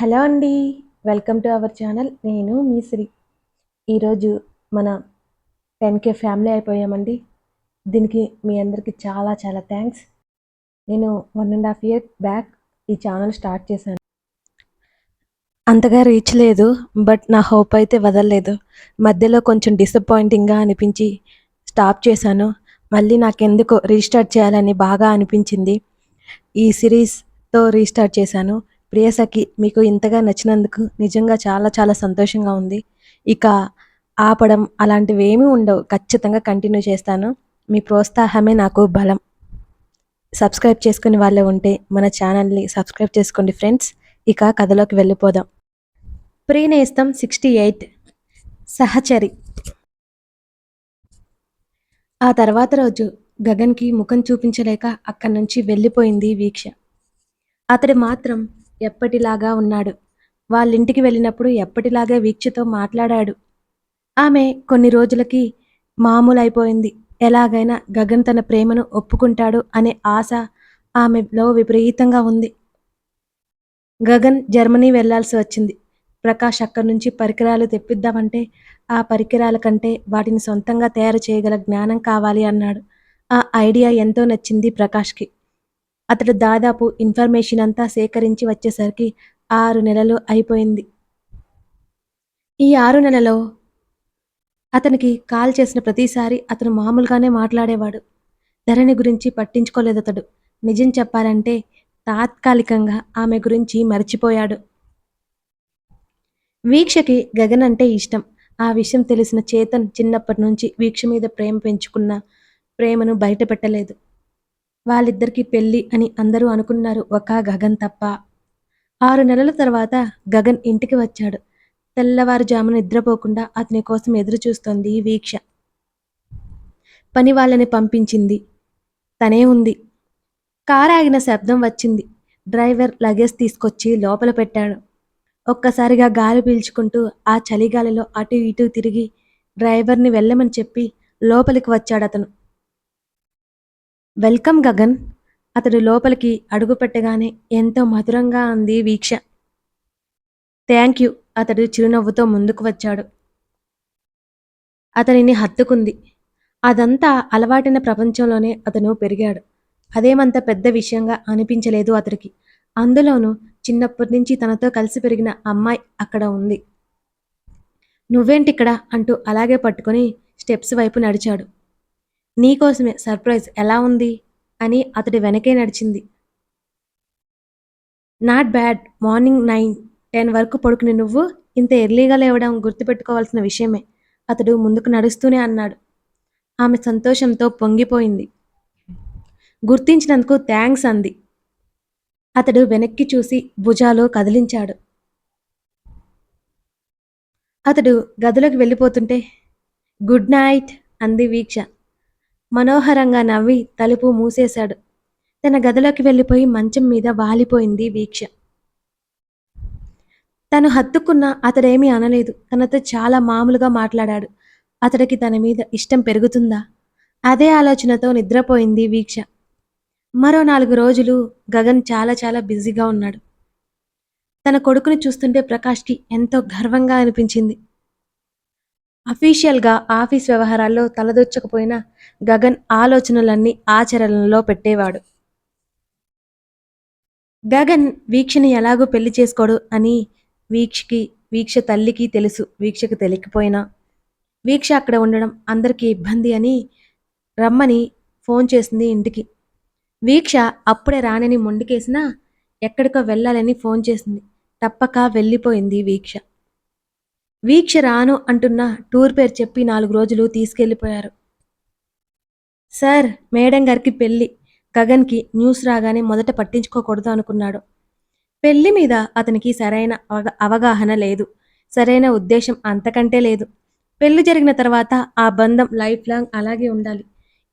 Hello అండి welcome to our channel. నేను మీ శ్రీ ఈరోజు మన టెన్ కే ఫ్యామిలీ అయిపోయామండి. దీనికి మీ అందరికీ చాలా చాలా థ్యాంక్స్. నేను one and half year back ఈ ఛానల్ స్టార్ట్ చేశాను. అంతగా రీచ్ లేదు బట్ నా హోప్ అయితే వదలలేదు. మధ్యలో కొంచెం డిసప్పాయింటింగ్గా అనిపించి స్టాప్ చేశాను. మళ్ళీ నాకెందుకు రీస్టార్ట్ చేయాలని బాగా అనిపించింది. ఈ సిరీస్తో రీస్టార్ట్ చేశాను. ప్రియసఖి మీకు ఇంతగా నచ్చినందుకు నిజంగా చాలా చాలా సంతోషంగా ఉంది. ఇక ఆపడం అలాంటివి ఏమీ ఉండవు. ఖచ్చితంగా కంటిన్యూ చేస్తాను. మీ ప్రోత్సాహమే నాకు బలం. సబ్స్క్రైబ్ చేసుకుని వాళ్ళే ఉంటే మన ఛానల్ని సబ్స్క్రైబ్ చేసుకోండి ఫ్రెండ్స్. ఇక కథలోకి వెళ్ళిపోదాం. ప్రీనేస్తం సిక్స్టీ ఎయిట్. సహచరి. ఆ తర్వాత రోజు గగన్కి ముఖం చూపించలేక అక్కడి నుంచి వెళ్ళిపోయింది వీక్ష. అతడు మాత్రం ఎప్పటిలాగా ఉన్నాడు. వాళ్ళింటికి వెళ్ళినప్పుడు ఎప్పటిలాగే వీక్షతో మాట్లాడాడు. ఆమె కొన్ని రోజులకి మామూలు అయిపోయింది ఎలాగైనా గగన్ తన ప్రేమను ఒప్పుకుంటాడు అనే ఆశ ఆమెలో విపరీతంగా ఉంది. గగన్ జర్మనీ వెళ్ళాల్సి వచ్చింది. ప్రకాష్ అక్కడి నుంచి పరికరాలు తెప్పిద్దామంటే ఆ పరికరాల కంటే వాటిని సొంతంగా తయారు చేయగల జ్ఞానం కావాలి అన్నాడు. ఆ ఐడియా ఎంతో నచ్చింది ప్రకాష్కి. అతడు దాదాపు ఇన్ఫర్మేషన్ అంతా సేకరించి వచ్చేసరికి ఆరు నెలలు అయిపోయింది. ఈ ఆరు నెలలో అతనికి కాల్ చేసిన ప్రతిసారి అతను మామూలుగానే మాట్లాడేవాడు. ధరణి గురించి పట్టించుకోలేదు అతడు. నిజం చెప్పాలంటే తాత్కాలికంగా ఆమె గురించి మర్చిపోయాడు. వీక్షకి గగన్ అంటే ఇష్టం. ఆ విషయం తెలిసిన చేతన్ చిన్నప్పటి నుంచి వీక్ష మీద ప్రేమ పెంచుకున్న ప్రేమను బయట పెట్టలేదు వాళ్ళిద్దరికీ పెళ్ళి అని అందరూ అనుకున్నారు. ఒక గగన్ తప్ప. ఆరు నెలల తర్వాత గగన్ ఇంటికి వచ్చాడు. తెల్లవారుజామున నిద్రపోకుండా అతని కోసం ఎదురు చూస్తోంది వీక్ష. పని వాళ్ళని పంపించింది. తనే ఉంది. కారు ఆగిన శబ్దం వచ్చింది. డ్రైవర్ లగేజ్ తీసుకొచ్చి లోపల పెట్టాడు. ఒక్కసారిగా గాలి పీల్చుకుంటూ ఆ చలిగాలిలో అటు ఇటు తిరిగి డ్రైవర్ని వెళ్ళమని చెప్పి లోపలికి వచ్చాడు అతను వెల్కమ్ గగన్. అతడు లోపలికి అడుగుపెట్టగానే ఎంతో మధురంగా అంది వీక్ష. Thank you. అతడు చిరునవ్వుతో ముందుకు వచ్చాడు. అతనిని హత్తుకుంది. అదంతా అలవాటిన ప్రపంచంలోనే అతను పెరిగాడు. అదేమంత పెద్ద విషయంగా అనిపించలేదు అతడికి. అందులోనూ చిన్నప్పటి నుంచి తనతో కలిసి పెరిగిన అమ్మాయి అక్కడ ఉంది. నువ్వేంటిక్కడ? అంటూ అలాగే పట్టుకొని స్టెప్స్ వైపు నడిచాడు. నీకోసమే సర్ప్రైజ్ ఎలా ఉంది? అని అతడి వెనకే నడిచింది. Not bad. Morning nine ten వరకు పడుకుని నువ్వు ఇంత ఎర్లీగా లేవడం గుర్తుపెట్టుకోవాల్సిన విషయమే. అతడు ముందుకు నడుస్తూనే అన్నాడు. ఆమె సంతోషంతో పొంగిపోయింది. గుర్తించినందుకు థ్యాంక్స్ అంది. అతడు వెనక్కి చూసి భుజాలు కదిలించాడు. అతడు గదిలోకి వెళ్ళిపోతుంటే గుడ్ నైట్ అంది వీక్ష. మనోహరంగా నవ్వి తలుపు మూసేశాడు. తన గదిలోకి వెళ్ళిపోయి మంచం మీద వాలిపోయింది వీక్ష. తను హత్తుకున్న అతడేమీ అనలేదు. తనతో చాలా మామూలుగా మాట్లాడాడు. అతడికి తన మీద ఇష్టం పెరుగుతుందా? అదే ఆలోచనతో నిద్రపోయింది వీక్ష. మరో నాలుగు రోజులు గగన్ చాలా చాలా బిజీగా ఉన్నాడు. తన కొడుకుని చూస్తుంటే ప్రకాష్కి ఎంతో గర్వంగా అనిపించింది. అఫీషియల్గా ఆఫీస్ వ్యవహారాల్లో తలదొచ్చకపోయినా గగన్ ఆలోచనలన్నీ ఆచరణలో పెట్టేవాడు. గగన్ వీక్షని ఎలాగో పెళ్ళి చేసుకోడు అని వీక్షకి వీక్ష తల్లికి తెలుసు వీక్షకు తెలియకపోయినా. వీక్ష అక్కడ ఉండడం అందరికీ ఇబ్బంది అని రమ్మని ఫోన్ చేసింది ఇంటికి. వీక్ష అప్పుడే రానని మొండికేసినా ఎక్కడికో వెళ్ళాలని ఫోన్ చేసింది. తప్పక వెళ్ళిపోయింది వీక్ష. వీక్ష రాను అంటున్న టూర్ పేరు చెప్పి నాలుగు రోజులు తీసుకెళ్ళిపోయారు. సార్ మేడం గారికి పెళ్ళి. గగన్కి న్యూస్ రాగానే మొదట పట్టించుకోకూడదు అనుకున్నాడు. పెళ్ళి మీద అతనికి సరైన అవగా అవగాహన లేదు. సరైన ఉద్దేశం అంతకంటే లేదు. పెళ్ళి జరిగిన తర్వాత ఆ బంధం లైఫ్ లాంగ్ అలాగే ఉండాలి.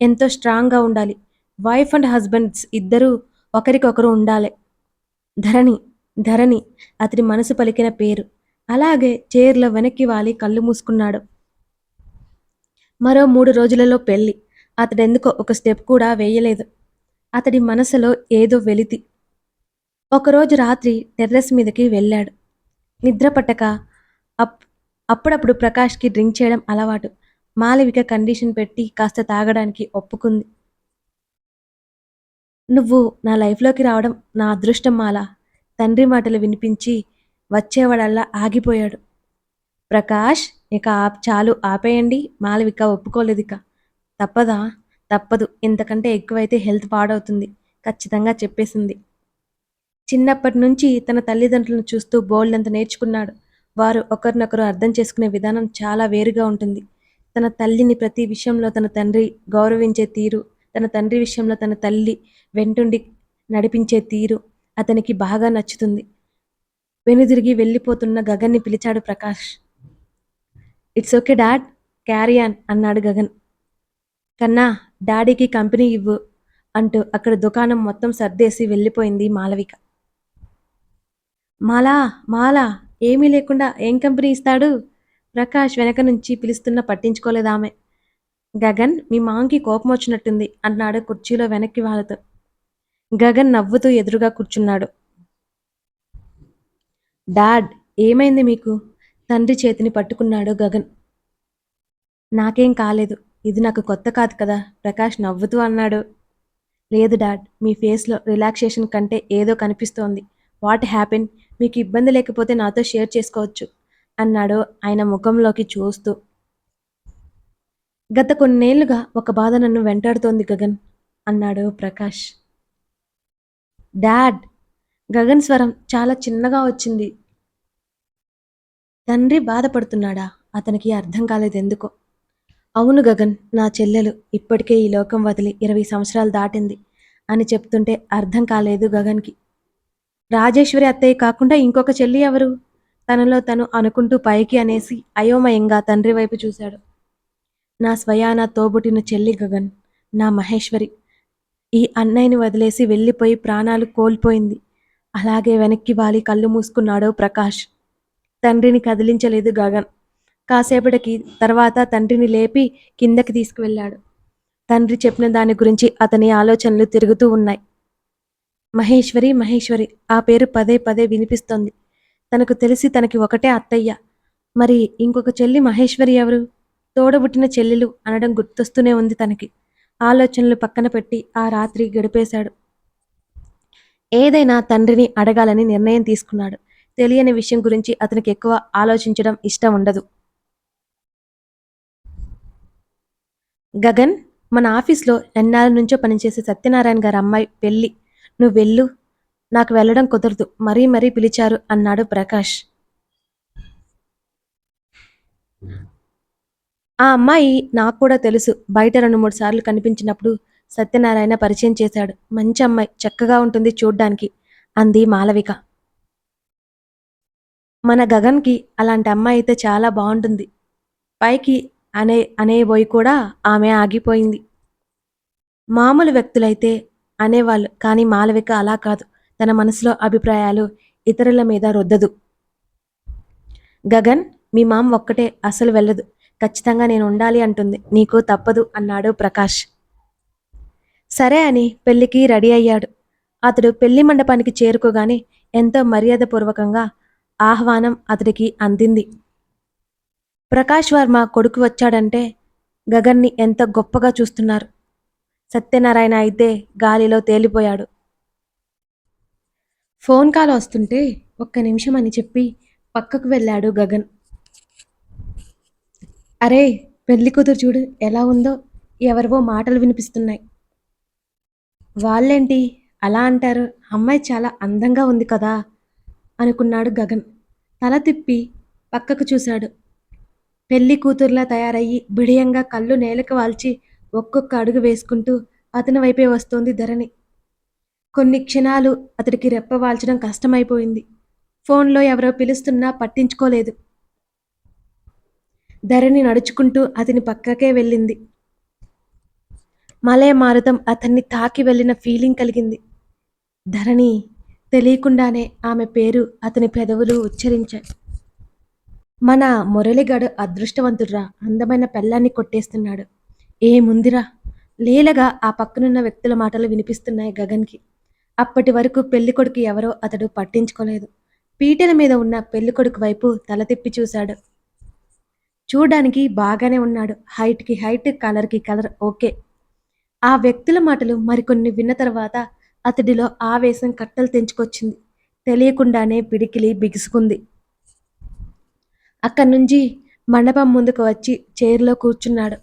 ఎంతో స్ట్రాంగ్గా ఉండాలి. వైఫ్ అండ్ హస్బెండ్స్ ఇద్దరూ ఒకరికొకరు ఉండాలి. ధరణి ధరణి అతని మనసు పలికిన పేరు. అలాగే చైర్లో వెనక్కి వాలి కళ్ళు మూసుకున్నాడు. మరో మూడు రోజులలో పెళ్ళి. అతడెందుకో ఒక స్టెప్ కూడా వేయలేదు. అతడి మనసులో ఏదో వెలితి. ఒకరోజు రాత్రి టెర్రస్ మీదకి వెళ్ళాడు. నిద్ర పట్టక అప్ అప్పుడప్పుడు ప్రకాష్కి డ్రింక్ చేయడం అలవాటు. మాలవిక కండిషన్ పెట్టి కాస్త తాగడానికి ఒప్పుకుంది. నువ్వు నా లైఫ్లోకి రావడం నా అదృష్టం మాల. తండ్రి మాటలు వినిపించి వచ్చేవాడల్లా ఆగిపోయాడు. ప్రకాష్ ఇక ఆప్ చాలు ఆపేయండి. మాలవిక ఒప్పుకోలేదు ఇక తప్పదా? తప్పదు. ఇంతకంటే ఎక్కువైతే హెల్త్ పాడవుతుంది. ఖచ్చితంగా చెప్పేసింది. చిన్నప్పటి నుంచి తన తల్లిదండ్రులను చూస్తూ బోల్డంత నేర్చుకున్నాడు. వారు ఒకరినొకరు అర్థం చేసుకునే విధానం చాలా వేరుగా ఉంటుంది. తన తల్లిని ప్రతి విషయంలో తన తండ్రి గౌరవించే తీరు తన తండ్రి విషయంలో తన తల్లి వెంటుండి నడిపించే తీరు అతనికి బాగా నచ్చుతుంది. వెనుదిరిగి వెళ్ళిపోతున్న గగన్ని పిలిచాడు Prakash. It's okay dad carry on అన్నాడు గగన్. కన్నా డాడీకి కంపెనీ ఇవ్వు అంటూ అక్కడ దుకాణం మొత్తం సర్దేసి వెళ్ళిపోయింది మాలవిక. మాలా మాలా ఏమీ లేకుండా ఏం కంపెనీ ఇస్తాడు? ప్రకాష్ వెనక నుంచి పిలుస్తున్న పట్టించుకోలేదామె గగన్ మీ మాంకి కోపం వచ్చినట్టుంది అన్నాడు కుర్చీలో వెనక్కి వాళ్ళతో. గగన్ నవ్వుతూ ఎదురుగా కూర్చున్నాడు. డాడ్ ఏమైంది మీకు? తండ్రి చేతిని పట్టుకున్నాడు గగన్. నాకేం కాలేదు. ఇది నాకు కొత్త కాదు కదా. ప్రకాష్ నవ్వుతూ అన్నాడు. లేదు డాడ్ మీ ఫేస్లో రిలాక్సేషన్ కంటే ఏదో కనిపిస్తోంది. What happen? మీకు ఇబ్బంది లేకపోతే నాతో షేర్ చేసుకోవచ్చు అన్నాడు ఆయన ముఖంలోకి చూస్తూ. గత కొన్నేళ్ళుగా ఒక బాధ నన్ను వెంటాడుతోంది గగన్ అన్నాడు ప్రకాష్. డాడ్ గగన్ స్వరం చాలా చిన్నగా వచ్చింది. తండ్రి బాధపడుతున్నాడా? అతనికి అర్థం కాలేదు ఎందుకో. అవును గగన్ నా చెల్లెలు ఇప్పటికే ఈ లోకం వదిలి ఇరవై సంవత్సరాలు దాటింది అని చెప్తుంటే అర్థం కాలేదు గగన్కి. రాజేశ్వరి అత్తయ్య కాకుండా ఇంకొక చెల్లి ఎవరు? తనలో తను అనుకుంటూ పైకి అనేసి అయోమయంగా తండ్రి వైపు చూశాడు. నా స్వయాన తోబుటిన చెల్లి గగన్ నా మహేశ్వరి. ఈ అన్నయ్యని వదిలేసి వెళ్ళిపోయి ప్రాణాలు కోల్పోయింది. అలాగే వెనక్కి వాలి కళ్ళు మూసుకున్నాడు ప్రకాష్. తండ్రిని కదిలించలేదు గగన్. కాసేపటికి తర్వాత తండ్రిని లేపి కిందకి తీసుకువెళ్ళాడు. తండ్రి చెప్పిన దాని గురించి అతని ఆలోచనలు తిరుగుతూ ఉన్నాయి. మహేశ్వరి మహేశ్వరి ఆ పేరు పదే పదే వినిపిస్తోంది. తనకు తెలిసి తనకి ఒకటే అత్తయ్య. మరి ఇంకొక చెల్లి మహేశ్వరి ఎవరు? తోడబుట్టిన చెల్లెలు అనడం గుర్తొస్తూనే ఉంది తనకి. ఆలోచనలు పక్కన పెట్టి ఆ రాత్రి గడిపేశాడు. ఏదైనా తండ్రిని అడగాలని నిర్ణయం తీసుకున్నాడు. తెలియని విషయం గురించి అతనికి ఎక్కువ ఆలోచించడం ఇష్టం ఉండదు. గగన్ మన ఆఫీస్లో ఎన్నాళ్ళ నుంచో పనిచేసే సత్యనారాయణ గారి అమ్మాయి పెళ్ళి. నువ్వు వెళ్ళు. నాకు వెళ్ళడం కుదరదు. మరీ మరీ పిలిచారు అన్నాడు ప్రకాష్. ఆ అమ్మాయి నాకు కూడా తెలుసు. బయట రెండు మూడు సార్లు కనిపించినప్పుడు సత్యనారాయణ పరిచయం చేశాడు. మంచి అమ్మాయి చక్కగా ఉంటుంది చూడ్డానికి అంది మాలవిక. మన గగన్కి అలాంటి అమ్మాయి అయితే చాలా బాగుంటుంది. పైకి అనే అనేబోయి కూడా ఆమె ఆగిపోయింది. మామూలు వ్యక్తులైతే అనేవాళ్ళు కానీ మాలవిక అలా కాదు. తన మనసులో అభిప్రాయాలు ఇతరుల మీద రుద్దదు. గగన్ మీ మామ ఒక్కటే అసలు వెళ్ళదు. ఖచ్చితంగా నేను ఉండాలి అంటుంది. నీకు తప్పదు అన్నాడు ప్రకాష్. సరే అని పెళ్ళికి రెడీ అయ్యాడు. అతడు పెళ్ళి మండపానికి చేరుకోగానే ఎంతో మర్యాదపూర్వకంగా ఆహ్వానం అతడికి అందింది. ప్రకాష్ వర్మ కొడుకు వచ్చాడంటే గగన్ని ఎంత గొప్పగా చూస్తున్నారు. సత్యనారాయణ అయితే గాలిలో తేలిపోయాడు. ఫోన్ కాల్ వస్తుంటే ఒక్క నిమిషం అని చెప్పి పక్కకు వెళ్ళాడు గగన్. అరే పెళ్ళి కూతురు చూడు ఎలా ఉందో ఎవరివో మాటలు వినిపిస్తున్నాయి. వాళ్ళేంటి? అలా అంటారు. అమ్మాయి చాలా అందంగా ఉంది కదా? అనుకున్నాడు గగన్. తల తిప్పి పక్కకు చూశాడు. పెళ్ళి కూతుర్లా తయారయ్యి బిడియంగా కళ్ళు నేలకు వాల్చి ఒక్కొక్క అడుగు వేసుకుంటూ అతని వైపే వస్తోంది ధరణి. కొన్ని క్షణాలు అతడికి రెప్పవాల్చడం కష్టమైపోయింది. ఫోన్లో ఎవరో పిలుస్తున్నా పట్టించుకోలేదు. ధరణి నడుచుకుంటూ అతని పక్కకే వెళ్ళింది. మలయ మారుతం అతన్ని తాకి వెళ్ళిన ఫీలింగ్ కలిగింది. ధరణి తెలియకుండానే ఆమె పేరు అతని పెదవులు ఉచ్చరించాయి. మన మురళిగాడు అదృష్టవంతుడ్రా అందమైన పెళ్ళాన్ని కొట్టేస్తున్నాడు. ఏముందిరా లీలగా ఆ పక్కనున్న వ్యక్తుల మాటలు వినిపిస్తున్నాయి గగన్కి. అప్పటి వరకు పెళ్ళికొడుకు ఎవరో అతడు పట్టించుకోలేదు. పీటల మీద ఉన్న పెళ్ళికొడుకు వైపు తల తిప్పి చూశాడు. చూడడానికి బాగానే ఉన్నాడు. హైట్కి హైట్ కలర్కి కలర్ ఓకే. ఆ వ్యక్తుల మాటలు మరికొన్ని విన్న తర్వాత అతడిలో ఆవేశం కట్టలు తెంచుకొచ్చింది. తెలియకుండానే పిడికిలి బిగుసుకుంది. అక్కడి నుంచి మండపం ముందుకు వచ్చి చైర్లో కూర్చున్నాడు.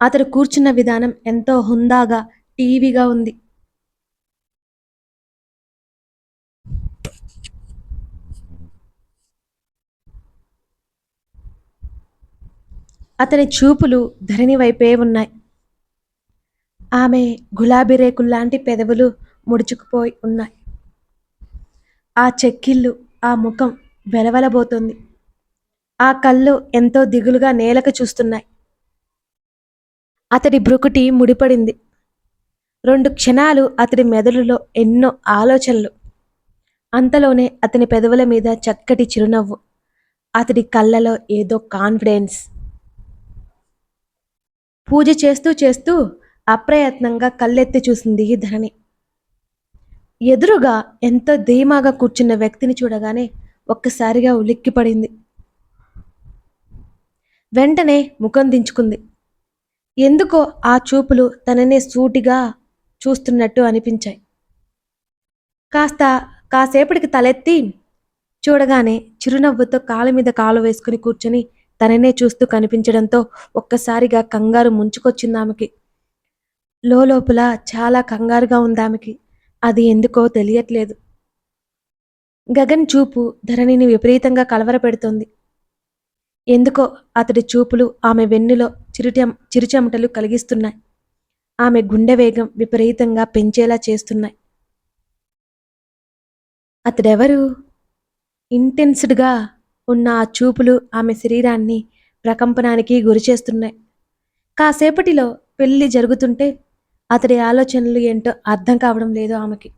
అతడు కూర్చున్న విధానం ఎంతో హుందాగా టీవీగా ఉంది. అతని చూపులు ధరణి వైపే ఉన్నాయి. ఆమె గులాబీ రేకుల్లాంటి పెదవులు ముడుచుకుపోయి ఉన్నాయి. ఆ చెక్కిళ్ళు ఆ ముఖం వెలవలబోతుంది. ఆ కళ్ళు ఎంతో దిగులుగా నేలకు చూస్తున్నాయి. అతడి బ్రుకుటి ముడిపడింది. రెండు క్షణాలు అతడి మెదడులో ఎన్నో ఆలోచనలు. అంతలోనే అతని పెదవుల మీద చక్కటి చిరునవ్వు. అతడి కళ్ళలో ఏదో కాన్ఫిడెన్స్. పూజ చేస్తూ చేస్తూ అప్రయత్నంగా కళ్ళెత్తి చూసింది ధరణి. ఎదురుగా ఎంతో ధీమాగా కూర్చున్న వ్యక్తిని చూడగానే ఒక్కసారిగా ఉలిక్కిపడింది. వెంటనే ముఖం దించుకుంది. ఎందుకో ఆ చూపులు తననే సూటిగా చూస్తున్నట్టు అనిపించాయి. కాస్త కాసేపటికి తలెత్తి చూడగానే చిరునవ్వుతో కాలు మీద కాలు వేసుకుని కూర్చొని తననే చూస్తూ కనిపించడంతో ఒక్కసారిగా కంగారు ముంచుకొచ్చింది ఆమెకి. లోపల చాలా కంగారుగా ఉందామెకి. అది ఎందుకో తెలియట్లేదు. గగన్ చూపు ధరణిని విపరీతంగా కలవరపెడుతోంది. ఎందుకో అతడి చూపులు ఆమె వెన్నులో చిరుటం చిరుచెమటలు కలిగిస్తున్నాయి. ఆమె గుండె వేగం విపరీతంగా పెంచేలా చేస్తున్నాయి. అతడెవరు? ఇంటెన్స్డ్గా ఉన్న ఆ చూపులు ఆమె శరీరాన్ని ప్రకంపనానికి గురిచేస్తున్నాయి. కాసేపటిలో పెళ్ళి జరుగుతుంటే అతడి ఆలోచనలు ఏంటో అర్థం కావడం లేదు ఆమెకి.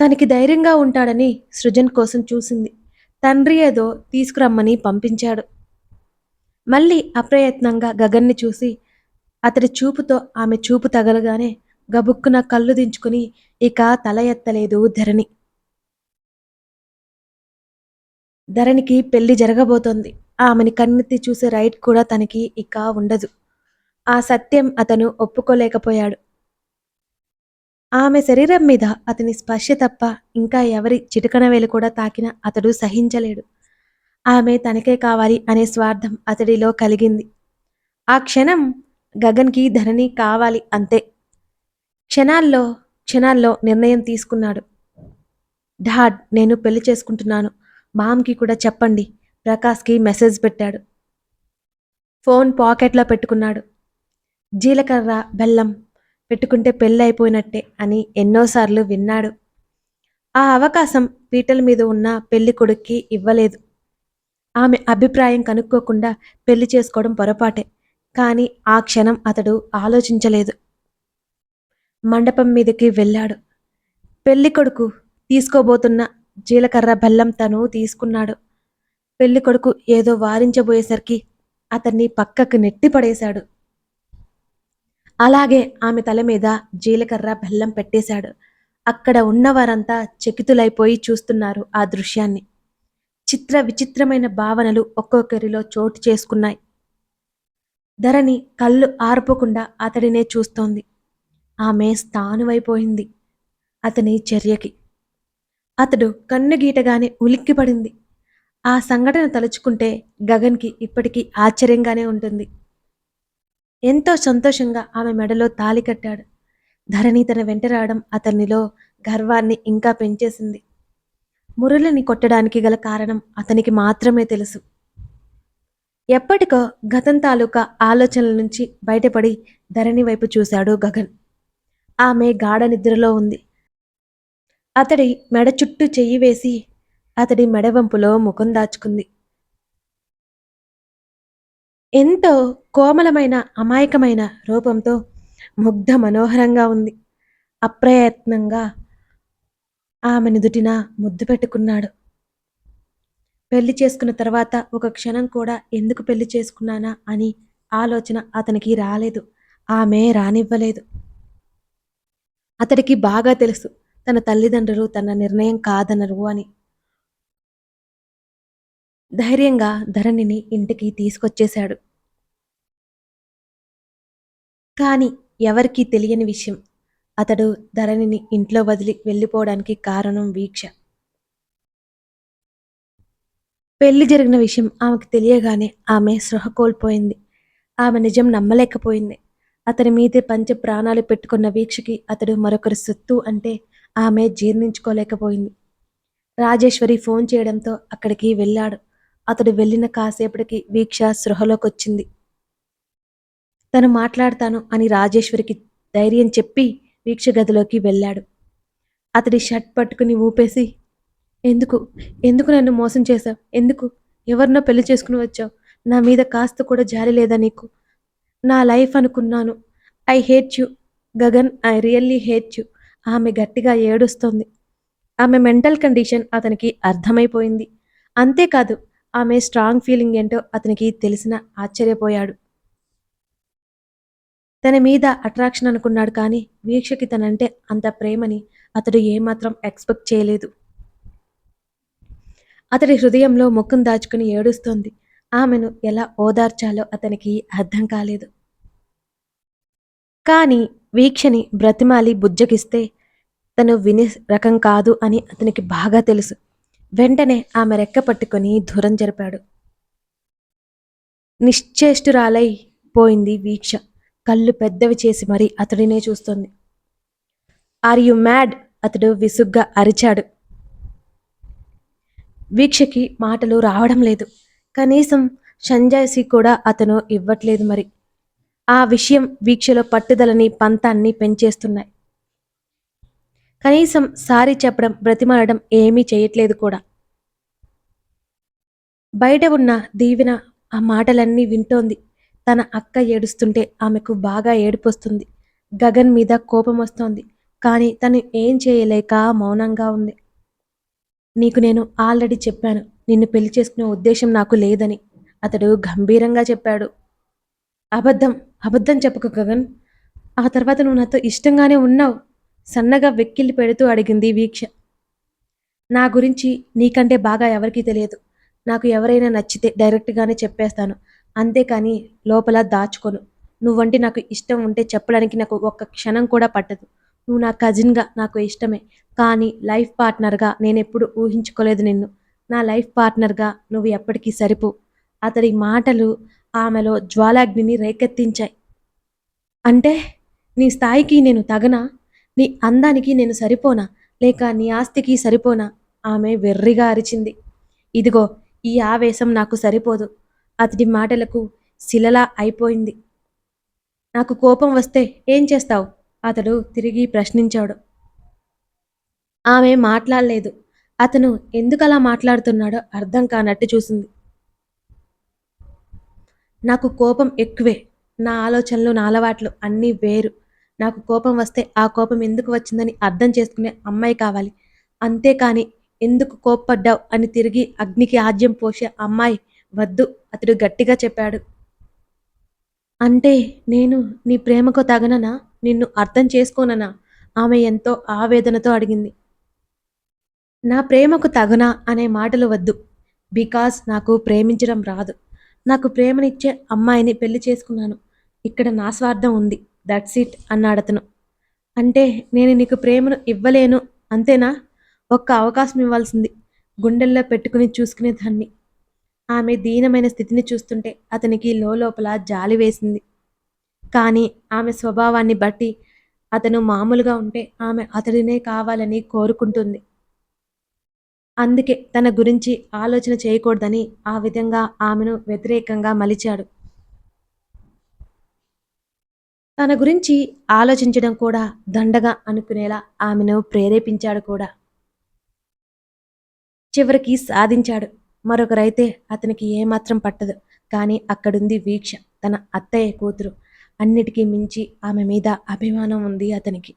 తనకి ధైర్యంగా ఉంటాడని సృజన్ కోసం చూసింది. తండ్రి ఏదో తీసుకురమ్మని పంపించాడు. మళ్ళీ అప్రయత్నంగా గగన్ని చూసి అతడి చూపుతో ఆమె చూపు తగలగానే గబుక్కున కళ్ళు దించుకుని ఇక తల ఎత్తలేదు ధరణి. ధరణికి పెళ్ళి జరగబోతోంది. ఆమెని కన్నెత్తి చూసే రైట్ కూడా తనకి ఇక ఉండదు. ఆ సత్యం అతను ఒప్పుకోలేకపోయాడు. ఆమె శరీరం మీద అతని స్పర్శ తప్ప ఇంకా ఎవరి చిటికన వేలు కూడా తాకిన అతడు సహించలేడు. ఆమె తనకే కావాలి అనే స్వార్థం అతడిలో కలిగింది. ఆ క్షణం గగన్కి ధరణి కావాలి అంతే. క్షణాల్లో క్షణాల్లో నిర్ణయం తీసుకున్నాడు. డాడ్ నేను పెళ్ళి చేసుకుంటున్నాను. మామ్కి కూడా చెప్పండి. ప్రకాష్కి మెసేజ్ పెట్టాడు. ఫోన్ పాకెట్లో పెట్టుకున్నాడు. జీలకర్ర బెల్లం పెట్టుకుంటే పెళ్ళి అయిపోయినట్టే అని ఎన్నోసార్లు విన్నాడు. ఆ అవకాశం పీటల మీద ఉన్న పెళ్ళి కొడుక్కి ఇవ్వలేదు. ఆమె అభిప్రాయం కనుక్కోకుండా పెళ్ళి చేసుకోవడం పొరపాటే కానీ ఆ క్షణం అతడు ఆలోచించలేదు. మండపం మీదకి వెళ్ళాడు. పెళ్ళి కొడుకు తీసుకోబోతున్న జీలకర్ర బెల్లం తను తీసుకున్నాడు. పెళ్ళి కొడుకు ఏదో వారించబోయేసరికి అతన్ని పక్కకు నెట్టి పడేశాడు అలాగే ఆమె తల మీద జీలకర్ర బెల్లం పెట్టేశాడు. అక్కడ ఉన్నవారంతా చకితులైపోయి చూస్తున్నారు ఆ దృశ్యాన్ని. చిత్ర విచిత్రమైన భావనలు ఒక్కొక్కరిలో చోటు చేసుకున్నాయి. ధరణి కళ్ళు ఆర్పకుండా అతడినే చూస్తోంది. ఆమె స్థానువైపోయింది అతని చర్యకి. అతడు కన్ను గీటగానే ఉలిక్కిపడింది. ఆ సంఘటన తలుచుకుంటే గగన్కి ఇప్పటికీ ఆశ్చర్యంగానే ఉంటుంది. ఎంతో సంతోషంగా ఆమె మెడలో తాలి కట్టాడు. ధరణి తన వెంట రావడం అతనిలో గర్వాన్ని ఇంకా పెంచేసింది. మురళిని కొట్టడానికి గల కారణం అతనికి మాత్రమే తెలుసు. ఎప్పటికో గతం తాలూకా ఆలోచనల నుంచి బయటపడి ధరణి వైపు చూశాడు గగన్. ఆమె గాఢ నిద్రలో ఉంది. అతడి మెడ చుట్టూ చెయ్యి వేసి అతడి మెడవంపులో ముఖం దాచుకుంది. ఎంతో కోమలమైన అమాయకమైన రూపంతో ముగ్ధ మనోహరంగా ఉంది. అప్రయత్నంగా ఆమె నుదుటిన ముద్దు పెట్టుకున్నాడు. పెళ్ళి చేసుకున్న తర్వాత ఒక క్షణం కూడా ఎందుకు పెళ్ళి చేసుకున్నానా అని ఆలోచన అతనికి రాలేదు. ఆమె రానివ్వలేదు. అతడికి బాగా తెలుసు తన తల్లిదండ్రులు తన నిర్ణయం కాదనరు అని. ధైర్యంగా ధరణిని ఇంటికి తీసుకొచ్చేశాడు. కాని ఎవరికీ తెలియని విషయం అతడు ధరణిని ఇంట్లో వదిలి వెళ్ళిపోవడానికి కారణం వీక్ష. పెళ్ళి జరిగిన విషయం ఆమెకు తెలియగానే ఆమె సృహ కోల్పోయింది. ఆమె నిజం నమ్మలేకపోయింది. అతని మీదే పంచ ప్రాణాలు పెట్టుకున్న వీక్షకి అతడు మరొకరి సొత్తు అంటే ఆమె జీర్ణించుకోలేకపోయింది. రాజేశ్వరి ఫోన్ చేయడంతో అక్కడికి వెళ్ళాడు. అతడు వెళ్ళిన కాసేపటికి వీక్ష సృహలోకి వచ్చింది తను మాట్లాడతాను అని రాజేశ్వరికి ధైర్యం చెప్పి వీక్ష గదిలోకి వెళ్ళాడు. అతడి షర్ట్ పట్టుకుని ఊపేసి ఎందుకు? ఎందుకు నన్ను మోసం చేశావు? ఎందుకు? ఎవరినో పెళ్ళి చేసుకుని వచ్చావు? నా మీద కాస్త కూడా జాలి లేదా నీకు? నా లైఫ్ అనుకున్నాను. I hate you. Gagan I really hate you. ఆమె గట్టిగా ఏడుస్తోంది. ఆమె మెంటల్ కండిషన్ అతనికి అర్థమైపోయింది. అంతేకాదు ఆమె స్ట్రాంగ్ ఫీలింగ్ ఏంటో అతనికి తెలిసిన ఆశ్చర్యపోయాడు. తన మీద అట్రాక్షన్ అనుకున్నాడు కానీ వీక్షకి తనంటే అంత ప్రేమని అతడు ఏమాత్రం ఎక్స్పెక్ట్ చేయలేదు. అతడి హృదయంలో ముఖం దాచుకుని ఏడుస్తోంది. ఆమెను ఎలా ఓదార్చాలో అతనికి అర్థం కాలేదు. కానీ వీక్షని బ్రతిమాలి బుజ్జగిస్తే తను విని రకం కాదు అని అతనికి బాగా తెలుసు. వెంటనే ఆమె రెక్క పట్టుకొని దూరం జరిపాడు. నిశ్చేష్టురాలై పోయింది వీక్ష. కళ్ళు పెద్దవి చేసి మరీ అతడినే చూస్తోంది. Are you mad? అతడు విసుగ్గా అరిచాడు. వీక్షకి మాటలు రావడం లేదు. కనీసం సంజాయిసి కూడా అతను ఇవ్వట్లేదు మరి. ఆ విషయం వీక్షలో పట్టుదలని పంతాన్ని పెంచేస్తున్నాయి. కనీసం సారీ చెప్పడం బ్రతిమాలడం ఏమీ చేయట్లేదు కూడా. బయట ఉన్న దీవెన ఆ మాటలన్నీ వింటోంది. తన అక్క ఏడుస్తుంటే ఆమెకు బాగా ఏడుపొస్తుంది. గగన్ మీద కోపం వస్తోంది. కానీ తను ఏం చేయలేక మౌనంగా ఉంది. నీకు నేను ఆల్రెడీ చెప్పాను. నిన్ను పెళ్ళి చేసుకునే ఉద్దేశం నాకు లేదని. అతడు గంభీరంగా చెప్పాడు. అబద్ధం అబద్ధం చెప్పకు గగన్. ఆ తర్వాత నువ్వు నాతో ఇష్టంగానే ఉన్నావు. సన్నగా వెక్కిల్లి పెడుతూ అడిగింది వీక్ష. నా గురించి నీకంటే బాగా ఎవరికీ తెలియదు. నాకు ఎవరైనా నచ్చితే డైరెక్ట్గానే చెప్పేస్తాను. అంతేకాని లోపల దాచుకోను. నువ్వంటే నాకు ఇష్టం ఉంటే చెప్పడానికి నాకు ఒక్క క్షణం కూడా పట్టదు. నువ్వు నా కజిన్గా నాకు ఇష్టమే. కానీ లైఫ్ పార్ట్నర్గా నేను ఎప్పుడు ఊహించుకోలేదు నిన్ను. నా లైఫ్ పార్ట్నర్గా నువ్వు ఎప్పటికీ సరిపు. అతడి మాటలు ఆమెలో జ్వాలాగ్నిని రేకెత్తించాయి. అంటే నీ స్థాయికి నేను తగనా? నీ అందానికి నేను సరిపోనా? లేక నీ ఆస్తికి సరిపోనా? ఆమె వెర్రిగా అరిచింది. ఇదిగో ఈ ఆవేశం నాకు సరిపోదు. అతడి మాటలకు శిలలా అయిపోయింది. నాకు కోపం వస్తే ఏం చేస్తావు? అతడు తిరిగి ప్రశ్నించాడు. ఆమె మాట్లాడలేదు. అతను ఎందుకలా మాట్లాడుతున్నాడో అర్థం కానట్టు చూసింది. నాకు కోపం ఎక్కువే. నా ఆలోచనలు నా అలవాట్లు అన్నీ వేరు. నాకు కోపం వస్తే ఆ కోపం ఎందుకు వచ్చిందని అర్థం చేసుకునే అమ్మాయి కావాలి. అంతేకాని ఎందుకు కోప్పడ్డావు అని తిరిగి అగ్నికి ఆజ్యం పోసే అమ్మాయి వద్దు అతడు గట్టిగా చెప్పాడు. అంటే నేను నీ ప్రేమకు తగననా? నిన్ను అర్థం చేసుకోననా? ఆమె ఎంతో ఆవేదనతో అడిగింది. నా ప్రేమకు తగనా అనే మాటలు వద్దు. బికాస్ నాకు ప్రేమించడం రాదు. నాకు ప్రేమనిచ్చే అమ్మాయిని పెళ్ళి చేసుకున్నాను. ఇక్కడ నా స్వార్థం ఉంది. దట్స్ ఇట్ అన్నాడతను అంటే నేను నీకు ప్రేమను ఇవ్వలేను అంతేనా? ఒక్క అవకాశం ఇవ్వాల్సింది గుండెల్లో పెట్టుకుని చూసుకునే దాన్ని. ఆమె దీనమైన స్థితిని చూస్తుంటే అతనికి లోపల జాలి వేసింది. కానీ ఆమె స్వభావాన్ని బట్టి అతను మామూలుగా ఉంటే ఆమె అతడినే కావాలని కోరుకుంటుంది. అందుకే తన గురించి ఆలోచన చేయకూడదని ఆ విధంగా ఆమెను వ్యతిరేకంగా మలిచాడు. తన గురించి ఆలోచించడం కూడా దండగా అనుకునేలా ఆమెను ప్రేరేపించాడు కూడా. చివరికి సాధించాడు. మరొకరైతే అతనికి ఏమాత్రం పట్టదు. కానీ అక్కడుంది వీక్ష తన అత్తయ్య కూతురు. అన్నిటికీ మించి ఆమె మీద అభిమానం ఉంది అతనికి.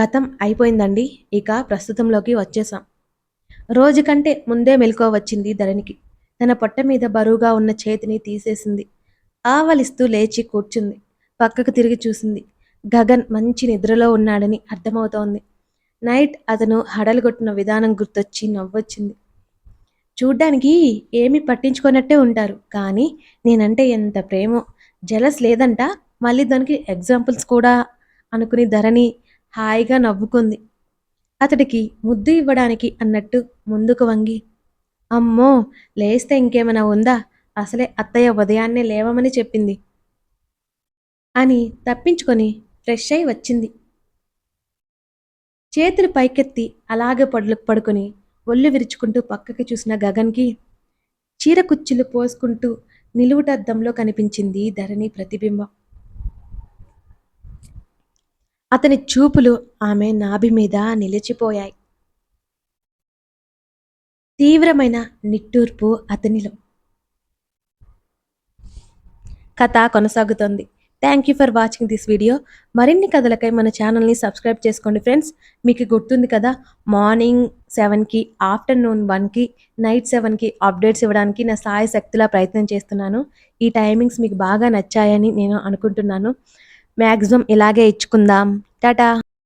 గతం అయిపోయిందండి. ఇక ప్రస్తుతంలోకి వచ్చేసాం. రోజు కంటే ముందే మెలకువ వచ్చింది ధరణికి. తన పొట్ట మీద బరువుగా ఉన్న చేతిని తీసేసింది. ఆవలిస్తూ లేచి కూర్చుంది. పక్కకు తిరిగి చూసింది. గగన్ మంచి నిద్రలో ఉన్నాడని అర్థమవుతోంది. నైట్ అతను హడలుగొట్టిన విధానం గుర్తొచ్చి నవ్వొచ్చింది. చూడ్డానికి ఏమీ పట్టించుకున్నట్టే ఉంటారు. కానీ నేనంటే ఎంత ప్రేమో. జలస్ లేదంట. మళ్ళీ దానికి ఎగ్జాంపుల్స్ కూడా అనుకుని ధరణి హాయిగా నవ్వుకుంది. అతడికి ముద్దు ఇవ్వడానికి అన్నట్టు ముందుకు వంగి అమ్మో లేస్తే ఇంకేమైనా ఉందా? అసలే అత్తయ్య ఉదయాన్నే లేవమని చెప్పింది. అని తప్పించుకొని ఫ్రెష్ అయి వచ్చింది. చేతులు పైకెత్తి అలాగే పడులు పడుకొని ఒళ్ళు విరుచుకుంటూ పక్కకి చూసిన గగన్కి చీర కుచ్చులు పోసుకుంటూ నిలువుటద్దంలో కనిపించింది ధరణి ప్రతిబింబం. అతని చూపులు ఆమె నాభి మీద నిలిచిపోయాయి. తీవ్రమైన నిట్టూర్పు అతనిలో. కథ కొనసాగుతోంది. Thank you for watching this video మరిన్ని కథలకై మన ఛానల్ని సబ్స్క్రైబ్ చేసుకోండి ఫ్రెండ్స్ మీకు గుర్తుంది కదా మార్నింగ్ సెవెన్కి ఆఫ్టర్నూన్ వన్కి నైట్ సెవెన్కి అప్డేట్స్ ఇవ్వడానికి నా సాయ శక్తిలా ప్రయత్నం చేస్తున్నాను. ఈ టైమింగ్స్ మీకు బాగా నచ్చాయని నేను అనుకుంటున్నాను. మ్యాక్సిమం ఇలాగే ఇచ్చుకుందాం. టాటా